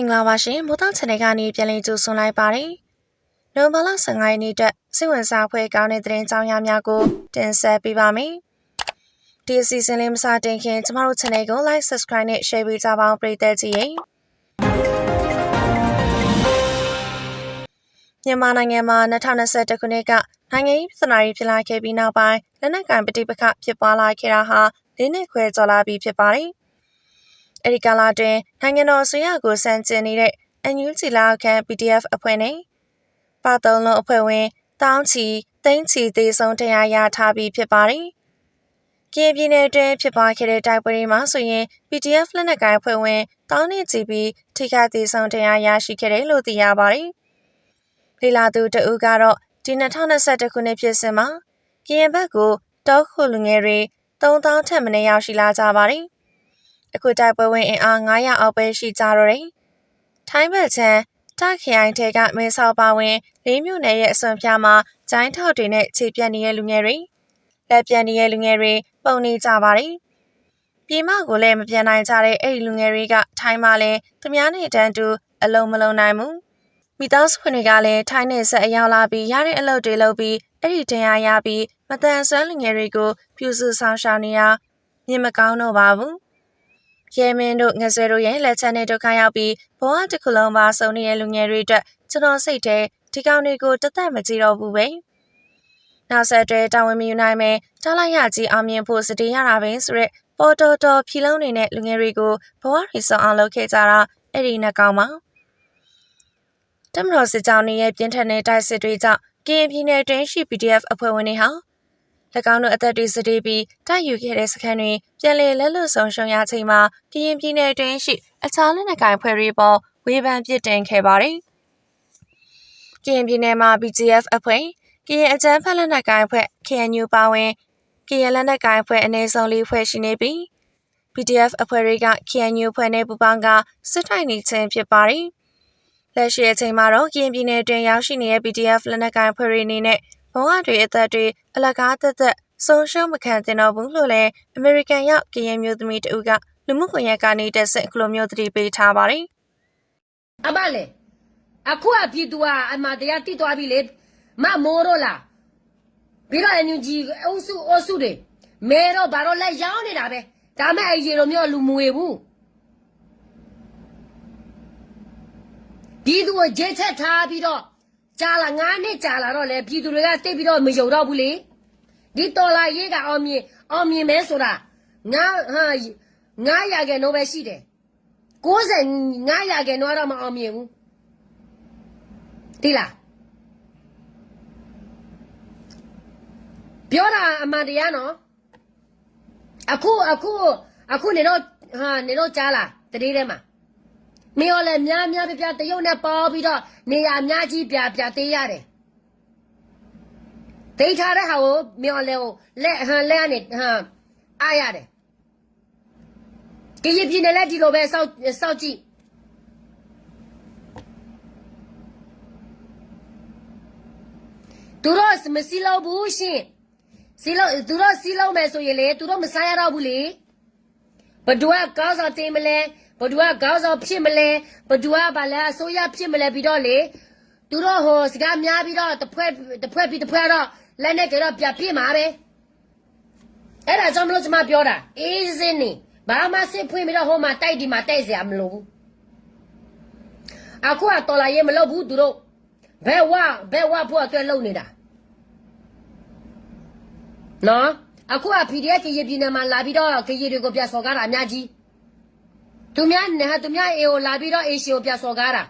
င်္ဂလာပါရှင်မိုးသားချန်နယ်ကနေပြန်လည်ကြိုဆိုလိုက်ပါတယ်။နိုဝင်ဘာလ15ရက်နေ့တက်စိတ်ဝင်စားဖွယ်ကောင်းတဲ့သတင်းကြောင်းများကိုတင်ဆက်ပေးပါမယ်။ဒီအစီအစဉ်လေးမစတင်ခင်ကျမတို့ channel ကို like subscribe နဲ့ share ပေးကြပါအောင်ပရိသတ်ကြီးရေ။မြန်မာနိုင်ငံမှာ2021ခုနှစ်ကနိုင်ငံရေးပြည်ထနာရေးဖြစ်လာခဲ့ပြီးနောက်ပိုင်းလက်နက်ကင်ပဋိပက္ခဖြစ်ပွားလာခဲ့တာဟာ၄နှစ်ခွဲကျော်လာပြီဖြစ်ပါတယ်။ အဲဒီကာလတွင်နိုင်ငံတော်အစိုးရကိုစံကျင်နေတဲ့အန်ယူဂျီလာခံ PDF အဖွဲ့နဲ့ပါတုံးလုံးအဖွဲ့ဝင်တောင်းချီတိမ့်ချီ သေးဆုံးတရားရထားပြီး ဖြစ်ပါတယ်။ကရင်ပြည်နယ်တွင်ဖြစ်ပွားခဲ့တဲ့ တိုက်ပွဲတွေမှာဆိုရင် PDF လက်နက်ကိုင်အဖွဲ့ဝင်တောင်းနေကြပြီး ထိခိုက်သေးဆုံးတရားရရှိခဲ့တယ်လို့ သိရပါတယ်။လေလာသူတဦးကတော့ ဒီ2021ခုနှစ်ဖြစ်စဉ်မှာ ကရင်ဘက်ကို တောက်ခုလူငယ်တွေ3000ထက်မနည်း ရောက်ရှိလာကြပါတယ်။ အခုတိုက်ပွဲဝင်အင်အား900အောက်ပဲရှိကြတော့တယ်။ထိုင်းဘက်ချမ်းတခိုင်ထဲကမဲဆောက်ပါဝင်လေးမြို့နယ်ရဲ့အစွန်ဖျားမှာဂျိုင်းထောက်တွေနဲ့ခြေပြတ်နေတဲ့လူငယ်တွေလက်ပြတ်နေတဲ့လူငယ်တွေပုံနေကြပါတယ်။ပြည်မကိုလည်းမပြန်နိုင်ကြတဲ့အဲ့ဒီလူငယ်တွေကထိုင်းမှာလည်းသူများနဲ့တန်းတူအလုံးမလုံးနိုင်ဘူး။မိသားစုဝင်တွေကလည်းထိုင်းနဲ့ဆက်အရောက်လာပြီးရတဲ့အလုပ်တွေလုပ်ပြီးအဲ့ဒီတရားရပြီးမတန်ဆွမ်းလူငယ်တွေကိုပြုစုဆောင်ရှောက်နေရမြင်မကောင်းတော့ပါဘူး။ ရဲမင်းတို့ငဆွဲတို့ရဲ့လက်ချက်နဲ့ဒုက္ခရောက်ပြီးဘဝတစ်ခုလုံးပါဆုံးနေတဲ့လူငယ်တွေအတွက်ကျွန်တော်စိတ်ထဲဒီကောင်တွေကိုတသက်မကြည့်တော့ဘူးပဲ။နောက်ဆက်တွဲတာဝန်မယူနိုင်မဲ့တားလိုက်ရကြီးအောင်မြင်ဖို့စတေးရတာပဲဆိုရက်ပေါ်တော်တော်ဖြီလုံးနေတဲ့လူငယ်တွေကိုဘဝတွေဆောင်အောင်လုပ်ခဲ့ကြတာအဲ့ဒီနှကောင်ပါ။တမတော်စစ်ကြောင်းရဲ့ပြင်းထန်တဲ့တိုက်စစ်တွေကြောင့်ကရင်ပြည်နယ်တွင်းရှိ PDF အဖွဲ့ဝင်တွေဟာ၎ င်းတို့အသက်တွေစတေးပြီးတိုက်ယူခဲ့တဲ့စခန်းတွေပြန်လည်လက်လွတ်ဆုံးရှုံးရချိန်မှာကရင်ပြည်နယ်တွင်းရှိအခြားလက်နက်ကိုင်ဖွဲ့တွေပေါ်ဝေဖန်ပြစ်တင်ခဲ့ပါတယ်။ကရင်ပြည်နယ်မှာ BGF အဖွဲ့ကရင်အကြမ်းဖက်လက်နက်ကိုင်ဖွဲ့ KNU ပါဝင်ကရင်လက်နက်ကိုင်ဖွဲ့အနည်းဆုံးလေးဖွဲ့ရှိနေပြီး PDF အဖွဲ့တွေက KNU ဖွဲ့နဲ့ပူးပေါင်းကစစ်ထိုင်နေခြင်းဖြစ်ပါတယ်။လက်ရှိအချိန်မှာတော့ကရင်ပြည်နယ်တွင်ရောက်ရှိနေတဲ့ PDF လက်နက်ကိုင်ဖွဲ့တွေအနေနဲ့ ဘဝတွေအသက်တွေအလကားသက်သက်ဆုံးရှုံးမခံသင့်တော့ဘူးလို့လည်းအမေရိကန်ရောက်ကရင်မျိုးသမီးတဦးကလူမှုကွန်ရက်ကနေတက်ဆက်ခလိုမျိုးသတိပေးထားပါတယ်အမလေအခုအပြည်သူကအမတရားတိသွားပြီလေမမိုးတော့လားပြီးတော့အန်ယူဂျီအုပ်စုအုပ်စုတွေမဲတော့ဘာတော့လက်ရောင်းနေတာပဲဒါမဲ့အရေလိုမျိုးလူမွေဘူးပြည်သူကိုဂျေချက်ထားပြီးတော့ ကြာလာငါးနှစ်ကြာလာတော့လေပြည်သူတွေကတိတ်ပြီးတော့မယုံတော့ဘူးလေဒီတော်လာရေးကအောင်မြင်အောင်မြင်မဲဆိုတာငါဟာငါရခဲ့တော့ပဲရှိတယ်95ရာခိုင်နှုန်းတော့မအောင်မြင်ဘူးတိလားပြောတာအမှန်တရားနော်အခုအခုအခုနေတော့ဟာနေတော့ကြားလားတတိထဲမှာ မင်းရောလည်းများများပြပြတရုတ်နဲ့ပေါပြီးတော့နေရအများကြီးပြပြသေးရတယ်ဒိတ်ထားတဲ့ဟာကိုမင်းရောလည်းလက်ဟန်လက်ကနေဟန်အားရတယ်ကရင်ပြည်နယ်လည်းဒီလိုပဲစောက်စောက်ကြည့်သူတို့မစီလို့ဘူးရှင်စီလို့သူတို့စီလို့မယ်ဆိုရင်လေသူတို့မဆိုင်ရတော့ဘူးလေ ဘဒွားကောင်းစားတင်မလဲဘဒွားကောင်းစားဖြစ်မလဲဘဒွားဘာလဲအစိုးရဖြစ်မလဲပြီးတော့လေသူတို့ဟိုစကားများပြီးတော့တဖွဲ့တဖွဲ့ပြီးတဖွဲ့တော့လက်နဲ့ကြတော့ပြပြမှာပဲအဲ့ဒါကြောင့်မလို့ကျွန်မပြောတာအေးစင်းနေဘာမှစစ်ဖွင့်ပြီးတော့ဟိုမှာတိုက်ဒီမှာတိုက်เสียမလို့ဘူးအခုကတော်လာရေးမလုပ်ဘူးသူတို့ဘဲဝဘဲဝဖို့အတွက်လုပ်နေတာနော် အခုက PDF ကရေပြည်နယ်မှာလာပြီးတော့ကရေတွေကိုပြစော်ကားတာအများကြီးသူများနဲ့ဟာသူများအေကိုလာပြီးတော့အေရှိကိုပြစော်ကားတာ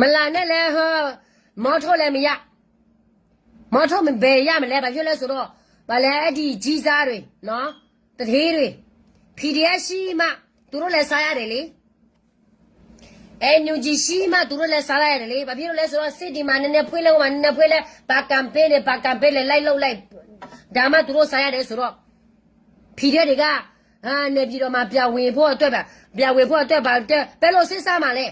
မလာနဲ့လဲဟောမော်ထိုးလည်းမရမော်ထိုးမဘယ်ရမလဲဘာဖြစ်လဲဆိုတော့ဘာလဲအဲ့ဒီကြီးစားတွေနော်တထေးတွေ PDF ရှိမှသူတို့လည်းစားရတယ်လေ အဲညူကြီးရှိမှသူတို့လည်းစားရတယ်လေဘာဖြစ်လို့လဲဆိုတော့စစ်ဒီမှာနည်းနည်းဖွေးလို့မှနည်းနည်းဖွေးလဲဘာကမ်ပိန်းနဲ့ဘာကမ်ပိန်းနဲ့လိုက်လို့လိုက်ဒါမှသူတို့စားရတယ်ဆိုတော့ PDF တွေကဟာနေပြည်တော်မှာပြဝင်ဖို့အတွက်ပါပြဝင်ဖို့အတွက်ပါတဲ့ဘယ်လိုစစ်စားမှာလဲ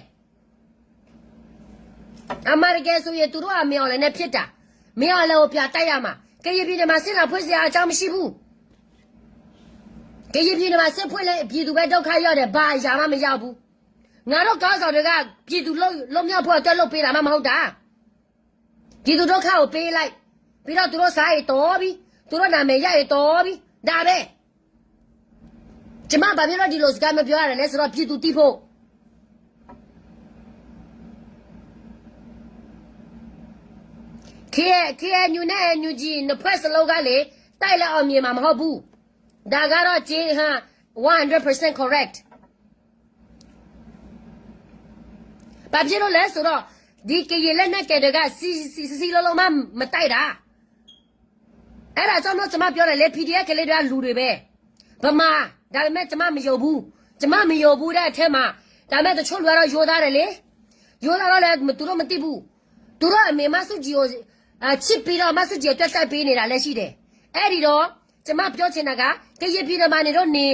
အမေရိကန်ဆိုရင်သူတို့အမေော်လည်းနဲ့ဖြစ်တာမင်းအောင်လည်းပြတိုက်ရမှာကရပြည်နယ်မှာစစ်လာဖွင့်စရာအကြောင်းမရှိဘူးကရင်ပြည်နယ်မှာစစ်ဖွင့်လဲပြည်သူပဲဒုက္ခရောက်တယ်ဘာအရာမှမရောက်ဘူး ငါတို့ကောင်းဆောင်တွေကပြည်သူလုံးလုံးမြောက်ဖို့အတွက်လုပ်ပေးတာမှမဟုတ်တာပြည်သူဒုက္ခကိုပေးလိုက်ပြီးတော့သူတို့စားရတော်ပြီသူတို့နာမည်ရရတော်ပြီဒါပဲကျမဘာဖြစ်လို့ဒီလိုစကားမပြောရလဲလဲဆိုတော့ပြည်သူတိဖို့ခေခေညူနဲ့ညူကြီးနှစ်ဖက်စလုံးကလေတိုက်လက်အောင်မြင်မှာမဟုတ်ဘူးဒါကတော့ဂျင်းဟာ100% correct ဘာဖြစ်လို့လဲဆိုတော့ဒီကရင်လက်နဲ့ကဲတွေကစီစီစီလုံးလုံးမမတိုက်တာအဲ့ဒါကြောင့်တော့ကျွန်မပြောတယ်လေ PDF ကလေးတွေကလူတွေပဲဗမာဒါပေမဲ့ကျွန်မမယုံဘူးကျွန်မမယုံဘူးတဲ့အထက်မှာဒါပေမဲ့တချို့လူကတော့ယိုသားတယ်လေယိုသားတော့လည်းသူတို့မသိဘူးသူတို့အမေမဆုကြီးကိုအချစ်ပြီးတော့မဆုကြီးကိုတွက်တက်ပေးနေတာလည်းရှိတယ်အဲ့ဒီတော့ကျွန်မပြောချင်တာကကရင်ပြည်တော်မှာနေတော့နေ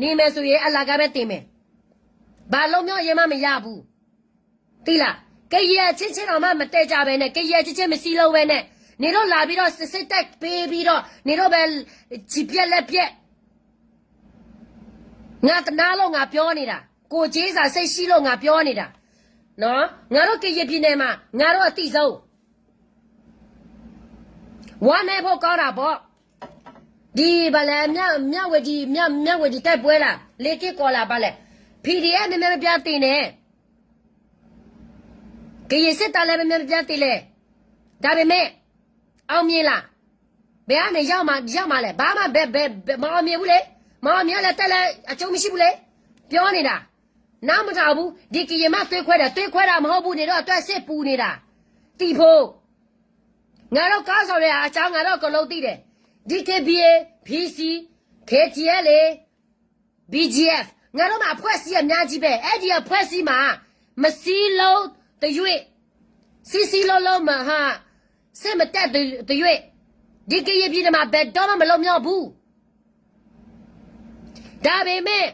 နေမယ်ဆိုရင်အလာကပဲတင်မယ်ဘာလုံးမျိုးရင်မမရဘူး တိလားကရချင်းချင်းတော့မှမတဲကြပဲနဲ့ကရချင်းချင်းမစီလုံးပဲနဲ့နေတော့လာပြီးတော့စစ်စစ်တက်ပေးပြီးတော့နေတော့ပဲကြည်ပြက်လက်ပြက်ငါတနာလို့ငါပြောနေတာကိုကျေးစာစိတ်ရှိလို့ငါပြောနေတာနော်ငါတို့ကရပြည်နယ်မှာငါတို့အတိဆုံးဝမ်းနေဖို့ကောင်းတာပေါ့ဒီဗလဲမြမြဝတီမြမြဝတီတိုက်ပွဲလားလေကစ်ကောလာပါလဲ PDF နည်းနည်းပြတင်နေ ကရင်စစ်တာလည်းမမြတ်ပြတ်သေးလေဒါပေမဲ့အောင်မြင်လားဘယ်ကနေရောက်မှရောက်မှလဲဘာမှဘယ်ဘယ်မအောင်မြင်ဘူးလေမအောင်မြင်လည်းတက်လည်းအကျုံးမရှိဘူးလေပြောနေတာနားမထောင်ဘူးဒီကရင်မသွေးခွဲတာသွေးခွဲတာမဟုတ်ဘူးနေတော့အတွက်စစ်ပူနေတာတီဖို့ငါတို့ကားဆောင်တဲ့အချောင်းငါတို့ကလုံးသိတယ် DKBA PC KTL BGF ငါတို့မှာအဖွဲ့အစည်းအများကြီးပဲအဲ့ဒီအဖွဲ့အစည်းမှာမစည်းလုံး တရွေ့စီစီလုံးလုံးမဟာစစ်မတက်တရွေ့ဒီကရပြည်မှာဘယ်တော့မှမလုံးမြောက်ဘူးဒါပေမဲ့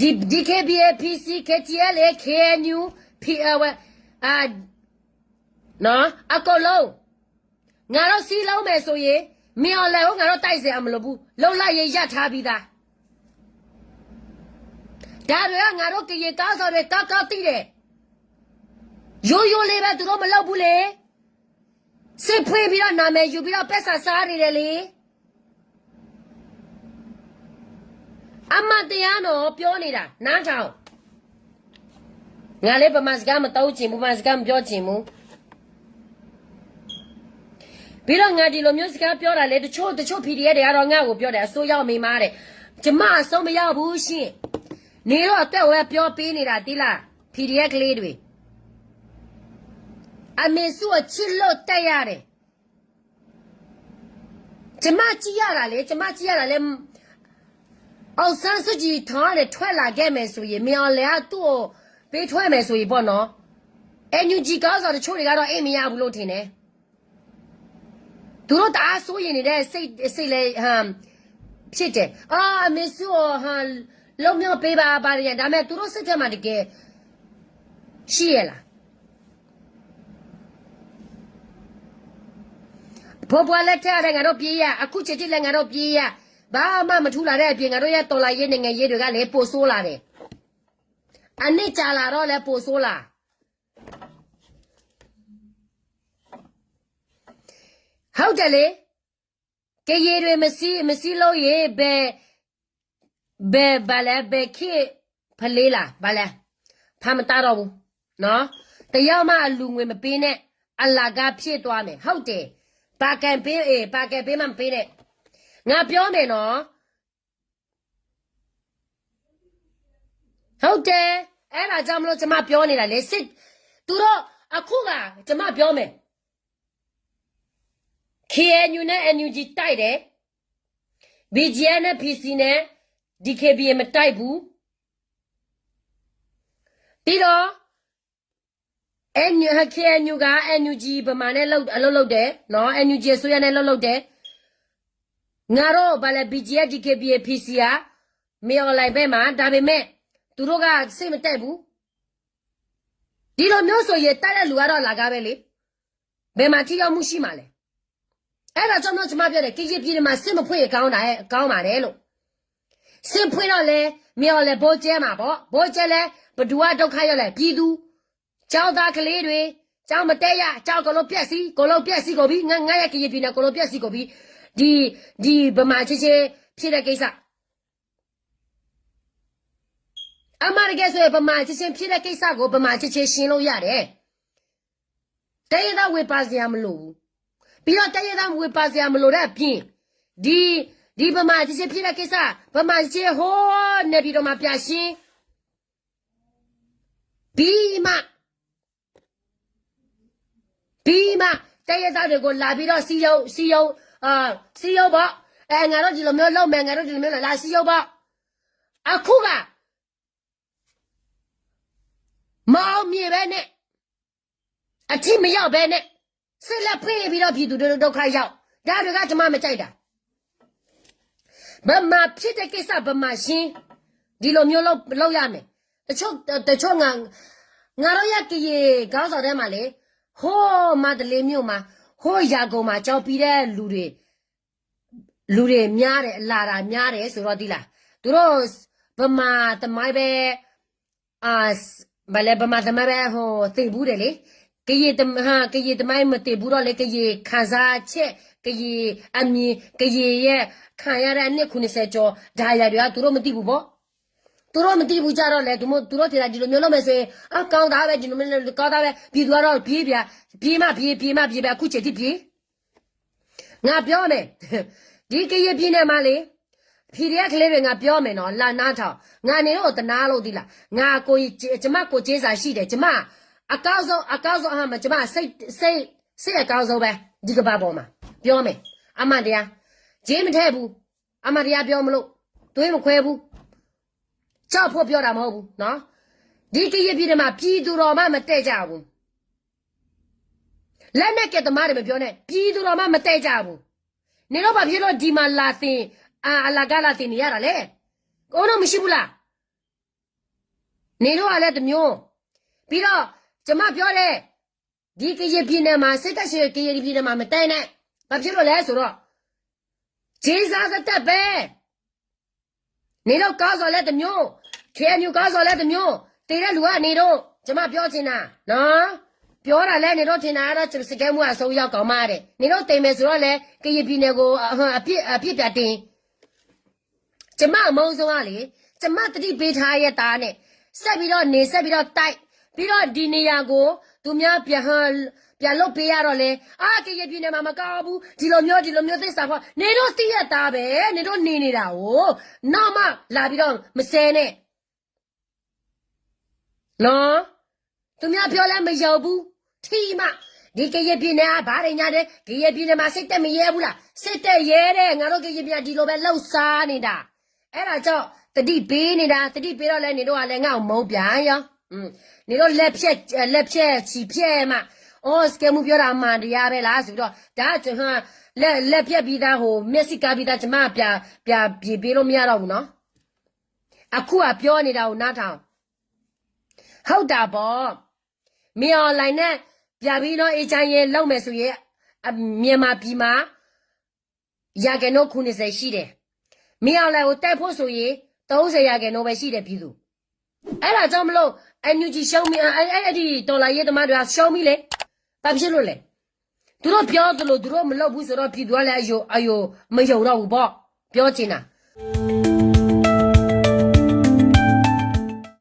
ဒီ DKBA PC KTL KNU PL အာနော်အကောလုံးငါတို့စီလုံးမယ်ဆိုရင်မင်းအောင်လဲဟိုငါတို့တိုက်စရာမလိုဘူးလုံလိုက်ရရထားပြီးသားဒါတွေကငါတို့ကရေကားစော်တွေကောက်ကောက်တိတယ် ရိုးရိုးလေးပဲသူတို့မလုပ်ဘူးလေစစ်ဖွေးပြီးတော့နာမည်ယူပြီးတော့ပက်ဆာစားနေတယ်လေအမတရားတော့ပြောနေတာနားထောင်ငါလေးပမာစကားမတောက်ချင်ဘူးပမာစကားမပြောချင်ဘူးပြီးတော့ငါဒီလိုမျိုးစကားပြောတာလေတချို့တချို့ PDF တွေကတော့ငါ့ကိုပြောတယ်အစိုးရမိမားတဲ့ကျမအဆုံးမရောက်ဘူးရှင်နေတော့အသက်ဝဲပြောပေးနေတာတိလား PDF ကလေးတွေ အမေစုအချစ်လို့တက်ရတယ်ကျမကြည့်ရတာလေကျမကြည့်ရတာလေအောင်ဆန်းစုကြည်ထားတယ်ထွက်လာခဲ့မယ်ဆိုရင်မြောင်လဲကသူ့ကိုပေးထွက်မယ်ဆိုရင်ပေါ့နော်အန်ယူဂျီကားဆိုတချို့တွေကတော့အိမ်မရဘူးလို့ထင်တယ်သူတို့တအားစိုးရင်နေတဲ့စိတ်စိတ်လေဟမ်ဖြစ်တယ်အာအမေစုဟန်လုံးမြောက်ပေးပါပါရဒါပေမဲ့သူတို့စိတ်ထဲမှာတကယ်ရှိရလား ဘောပွားလက်ထက်ရငါတို့ပြေးရအခုချက်ချင်းလည်းငါတို့ပြေးရဘာမှမထူလာတဲ့အပြင်ငါတို့ရဲ့တော်လာရေးနိုင်ငံရေးတွေကလည်းပိုဆိုးလာတယ်အနစ်ကြာလာတော့လည်းပိုဆိုးလာဟုတ်တယ်လေကရေတွေမစီးမစီးလို့ရေဘယ်ဘယ်ဘာလဲဘယ်ခေဖလေးလားဘာလဲဖမ်းမတားတော့ဘူးနော်တယောက်မှအလူငွေမပေးနဲ့အလာကဖြစ်သွားမယ်ဟုတ်တယ် ပါကန်ပေးအေးပါကန်ပေးမှမပေးနဲ့ငါပြောမယ်နော်ဟုတ်တယ်အဲ့ဒါကြောင့်မလို့ကျမပြောနေတာလေစစ်သူတို့အခုကကျမပြောမယ် KNU နဲ့ NUG တိုက်တယ် BGN နဲ့ PC နဲ့ DKBA မတိုက်ဘူးပြီးတော့ NU KNU က NUG ဗမာနဲ့လောက်အလုပ်လုပ်တယ်နော် NUG ဆိုရနဲ့လုပ်လုပ်တယ်ငါတို့ဗာလဲ BGN DKBA PC ကမေအွန်လိုင်းဘက်မှာဒါပေမဲ့သူတို့ကစိတ်မတက်ဘူးဒီလိုမျိုးဆိုရင်တိုက်တဲ့လူကတော့လာကားပဲလေဘယ်မှာထိရောက်မှုရှိမှာလဲအဲ့ဒါကြောင့်တော့ကျွန်မပြောတယ်ကကြီးပြည်မှာစစ်မဖွင့်ရကောင်းတာရဲ့ကောင်းပါတယ်လို့စင်ဖွင့်တော့လဲမြော်လဲဘောကျဲမှာပေါ့ဘောကျဲလဲဘဒူကဒုက္ခရောက်လဲပြည်သူ ကျောင်းသားကလေးတွေကျောင်းမတက်ရကျောင်းကလုံးပြက်စီကလုံးပြက်စီကိုပြီးငါငါရဲ့ကရင်ပြည်နယ်ကလုံးပြက်စီကိုပြီးဒီဒီဗမာချစ်ချင်းဖြစ်တဲ့ကိစ္စအမရကဲဆိုရင်ဗမာချစ်ချင်းဖြစ်တဲ့ကိစ္စကိုဗမာချစ်ချင်းရှင်းလို့ရတယ်တရသားဝေပါစရာမလိုဘူးပြီးတော့တရသားဝေပါစရာမလိုတဲ့အပြင်ဒီဒီဗမာချစ်ချင်းဖြစ်တဲ့ကိစ္စဗမာချစ်ချင်းဟိုးနေပြီးတော့မှပြရှင်းပြီးမှ ပြီးမှတရသားတွေကိုလာပြီးတော့စီယုံစီယုံအာစီယုံပေါ့အဲငါတို့ဒီလိုမျိုးလုပ်မယ်ငါတို့ဒီလိုမျိုးလာစီယုံပေါ့အခုကမအောင်မြေပဲနဲ့အထီးမရောက်ပဲနဲ့ဆက်လက်ဖေးပြီးတော့ပြည်သူတွေဒုက္ခရောက်ဒါတွေကကျွန်မမကြိုက်တာဗမာဖြစ်တဲ့ကိစ္စဗမာရှင်းဒီလိုမျိုးလောက်လောက်ရမယ်တချို့တချို့ငါငါတို့ရကရေကောင်းစော်ထဲမှာလေ ဟိုးမတလေးမြို့မှာဟိုးရာကုံမှာကြောက်ပြီးတဲ့လူတွေလူတွေများတယ်အလာတာများတယ်ဆိုတော့ဒီလားသူတို့ဗမာသမိုင်းပဲအာဘလည်းဗမာသမားပဲဟိုသိဘူးတယ်လေကရေတမဟာကရေတမိုင်းမသိဘူးတော့လေကရေခံစားချက်ကရေအမြင်ကရေရဲ့ခံရတဲ့အနှစ်90ကျော်ဒါရတွေကသူတို့မသိဘူးပေါ့ သူတို့မသိဘူးကြတော့လေသူတို့သူတို့ထင်တာဒီလိုမျိုးလုပ်မယ်ဆိုရင်အကောင်းသားပဲဒီလိုမျိုးကောင်းသားပဲပြည်သူကတော့ပြေးပြပြေးမပြေးပြေးမပြေးပြအခုချိန်ထိပြေးငါပြောမယ်ဒီကရေပြင်းနေမှာလေဖြီရဲကလေးတွေငါပြောမယ်နော်လာနာထောင်ငါနေတော့တနာလို့ဒီလားငါကိုကြီးကျမကိုကျေးစာရှိတယ်ကျမအကောက်ဆုံးအကောက်ဆုံးအမှကျမစိတ်စိတ်စိတ်အကောက်ဆုံးပဲဒီကဘာပေါ်မှာပြောမယ်အမှန်တရားဂျင်းမထဲဘူးအမှန်တရားပြောမလို့တွေးမခွဲဘူး ကြောက်ဖို့ပြောတာမဟုတ်ဘူးနော်ဒီကရပြည်ထဲမှာပြည်သူတော်မှမတဲ့ကြဘူးလက်နဲ့ကဲသမားတွေမပြောနဲ့ပြည်သူတော်မှမတဲ့ကြဘူးနေတော့ဘာဖြစ်လို့ဒီမှာလာသင်အာအလာကလာတင်နေရတာလေကိုတော့မရှိဘူးလားနေတော့ကလည်းတမျိုးပြီးတော့ကျမပြောတယ်ဒီကရပြည်နယ်မှာစိတ်သက်ရှိကရပြည်နယ်မှာမတိုင်နဲ့ဘာဖြစ်လို့လဲဆိုတော့ဂျေဇာကတက်ပဲ နေတော့ကားစော်လဲတမျိုးခဲမျိုးကားစော်လဲတမျိုးတည်တဲ့လူကနေတော့ကျမပြောချင်တာနော်ပြောတာလဲနေတော့ထင်တာကတော့စကဲမှုအဆုံးရောက်ကောင်းမတဲ့နေတော့တိမ်မယ်ဆိုတော့လဲကရပြည်နယ်ကိုအပြစ်အပြစ်ပြတင်ကျမအမုန်းဆုံးကလေကျမတတိပေးထားရဲ့သားနဲ့ဆက်ပြီးတော့နေဆက်ပြီးတော့တိုက်ပြီးတော့ဒီနေရာကိုသူများပြန်ဟန် ပြန်လုပ်ပေးရတော့လေအာကရပြင်းနေမှာမကောက်ဘူးဒီလိုမျိုးဒီလိုမျိုးသစ္စာဖော်နေတော့တိရသားပဲနေတော့နေနေတာ哦နောက်မှလာပြီးတော့မစဲနဲ့နော်သူများပြောလဲမရောက်ဘူးထီမဒီကရပြင်းနေကဘာတွေညာတဲ့ကရပြင်းနေမှာစိတ်တက်မရဲဘူးလားစိတ်တက်ရဲတဲ့ငါတို့ကရပြင်းဒီလိုပဲလှုပ်ရှားနေတာ အဲ့ဒါကြောင့်တတိပေးနေတာတတိပေးတော့လဲနေတော့ကလည်းငါ့ကိုမုန်းပြန်ရောอืมနေတော့လက်ဖြက်လက်ဖြက်ချီဖြက်မှ အော်စကဲမှုပြောတာမှန်တရားပဲလားဆိုပြီးတော့ဒါကျွန်ဟာလက်လက်ဖြက်ပြီးသားဟိုမျက်စိကားပြီးသားကျမပြပြပြေပေးလို့မရတော့ဘူးနော်အခုကပြောနေတာကိုနားထောင်ဟုတ်တာပေါ့မင်းအွန်လိုင်းနဲ့ပြပြီးတော့အေချမ်းရင်လောက်မယ်ဆိုရင်အမြန်မာပြည်မှာရာကနို90ရှိတယ်မင်းအောင်လည်းကိုတိုက်ဖို့ဆိုရင်30ရာခိုင်နှုန်းပဲရှိတယ်ပြည်သူအဲ့ဒါကြောင့်မလို့အန်ယူဂျီရှောင်းမီအဲ့အဲ့ဒီဒေါ်လာရေးသမားတွေကရှောင်းမီလေ ဘာဖြစ်လို့လဲသူတို့ပြောသလိုသူတို့မလုပ်ဘူးဆိုတော့ပြည်သူကလည်းအယိုအယိုမယုံတော့ဘူးပေါ့ပြောချင်တာ